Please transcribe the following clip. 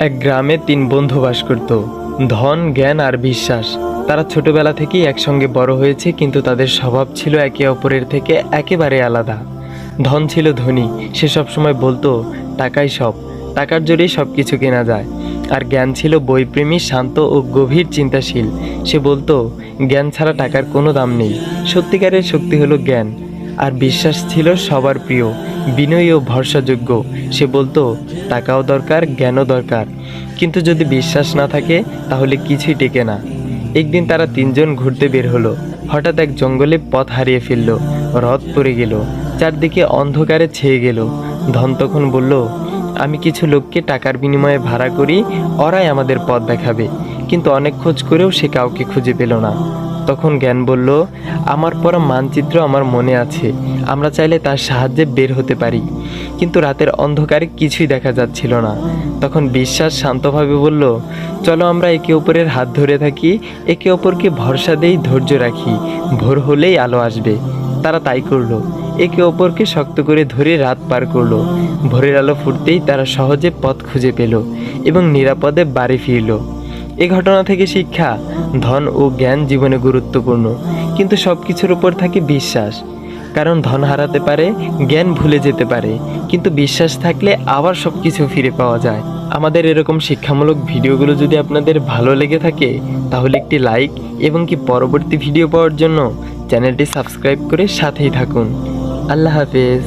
এক গ্রামে তিন বন্ধু বাস করত। ধন, জ্ঞান আর বিশ্বাস। তারা ছোটবেলা থেকেই একসঙ্গে বড় হয়েছে, কিন্তু তাদের স্বভাব ছিল একে অপরের থেকে একেবারে আলাদা। ধন ছিল ধনী, সে সবসময় বলতো, টাকাই সব। টাকার জোরেই সব কিছু কেনা যায়। আর জ্ঞান ছিল বইপ্রেমী, শান্ত ও গভীর চিন্তাশীল। সে বলতো, জ্ঞান ছাড়া টাকার কোনো দাম নেই। সত্যিকারের শক্তি হলো জ্ঞান। আর বিশ্বাস ছিল সবার প্রিয়। বিনয়ী ও ভরসাযোগ্য। সে বলতো টাকাও দরকার, জ্ঞানও দরকার। কিন্তু যদি বিশ্বাস না থাকে, তাহলে কিছুই টেকে না। একদিন তারা তিনজন ঘুরতে বের হলো। হঠাৎ এক জঙ্গলে পথ হারিয়ে ফেলল। রথ পড়ে গেল। চারদিকে অন্ধকারে ছেয়ে গেল। ধন তখন বলল, আমি কিছু লোককে টাকার বিনিময়ে ভাড়া করি, ওরাই আমাদের পথ দেখাবে। কিন্তু অনেক খোঁজ করেও সে কাউকে খুঁজে পেল না। তখন জ্ঞান বলল, আমার পরা মানচিত্র আমার মনে আছে। আমরা চাইলে তার সাহায্যে বের হতে পারি। কিন্তু রাতের অন্ধকারে কিছুই দেখা যাচ্ছিল না। তখন বিশ্বাস শান্তভাবে বলল, চলো আমরা একে অপরের হাত ধরে থাকি, একে অপরকে ভরসা দেই, ধৈর্য রাখি। ভোর হলেই আলো আসবে। তারা তাই করল। একে অপরকে শক্ত করে ধরে রাত পার করল। ভোরের আলো ফুটতেই তারা সহজে পথ খুঁজে পেল এবং নিরাপদে বাড়ি ফিরল। এ ঘটনা থেকে শিক্ষা, ধন ও জ্ঞান জীবনে গুরুত্বপূর্ণ। কিন্তু সব কিছুর উপর থাকে বিশ্বাস। কারণ ধন হারাতে পারে, জ্ঞান ভুলে যেতে পারে। কিন্তু বিশ্বাস থাকলে আবার সব কিছু ফিরে পাওয়া যায়। আমাদের এরকম শিক্ষামূলক ভিডিওগুলো যদি আপনাদের ভালো লেগে থাকে, তাহলে একটি লাইক এবং কি পরবর্তী ভিডিও পাওয়ার জন্য চ্যানেলটি সাবস্ক্রাইব করে সাথেই থাকুন। আল্লাহ হাফেজ।